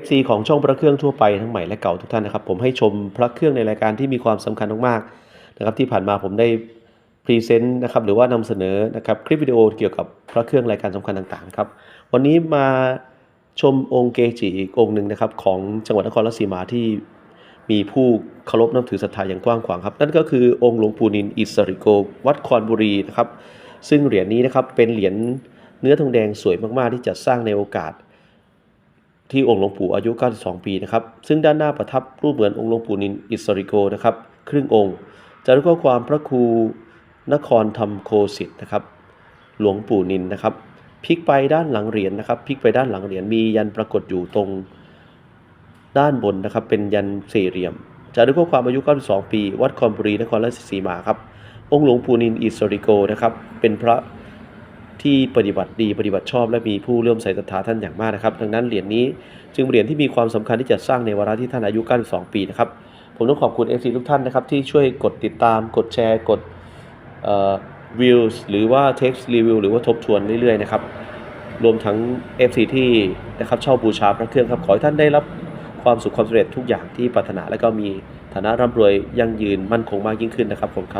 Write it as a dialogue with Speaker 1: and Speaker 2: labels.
Speaker 1: FC ของช่องพระเครื่องทั่วไปทั้งใหม่และเก่าทุกท่านนะครับ ผมให้ชมพระเครื่องในรายการที่มีความสำคัญมากๆนะครับที่ผ่านมาผมได้พรีเซนต์นะครับหรือว่านำเสนอนะครับคลิปวิดีโอเกี่ยวกับพระเครื่องรายการสำคัญต่างๆครับวันนี้มาชมองค์เกจิอีกองค์หนึ่งนะครับของจังหวัดนครราชสีมาที่มีผู้เคารพนับถือศรัทธาอย่างกว้างขวางครับ นั่นก็คือองค์หลวงปู่นินอิสริโก วัดคอนบุรีนะครับซึ่งเหรียญนี้นะครับเป็นเหรียญเนื้อทองแดงสวยมากๆ ที่จัดสร้างในโอกาส ที่องค์หลวงปู่อายุ 92 ปีนะครับ ซึ่งด้านหน้าประทับรูปเหมือนองค์หลวงปู่นินอิสริโกนะครับ ครึ่งองค์จะด้วยข้อความพระครูนครธรรมโคสิทธ์นะครับ หลวงปู่นินนะครับพลิกไปด้านหลังเหรียญนะครับพลิกไปด้านหลังเหรียญมียันปรากฏอยู่ตรงด้านบนนะครับ เป็นยันสี่เหลี่ยมจะด้วยข้อความอายุ 92 ปี วัดคอนบุรีนครราชสีมาครับ องค์หลวงปู่นินอิสริโกนะครับ เป็นพระ ที่ปฏิบัติดีปฏิบัติชอบ และมีผู้เลื่อมใสศรัทธาท่านอย่างมากนะครับ ดังนั้นเหรียญนี้จึงเป็นเหรียญที่มีความสำคัญที่จะสร้างในวาระที่ท่านอายุ92ปีนะครับผมต้องขอบคุณ FC ทุกท่านนะครับที่ช่วยกดติดตาม กดแชร์ กดวิวหรือว่า text review หรือว่าทบทวนเรื่อยๆนะครับรวมทั้ง FC ที่นะครับเช่าบูชาพระเครื่องครับขอให้ท่านได้รับความสุขความสำเร็จทุกอย่างที่ปรารถนา และก็มีฐานะร่ำรวยยั่งยืนมั่นคงมากยิ่งขึ้นนะครับผมครับ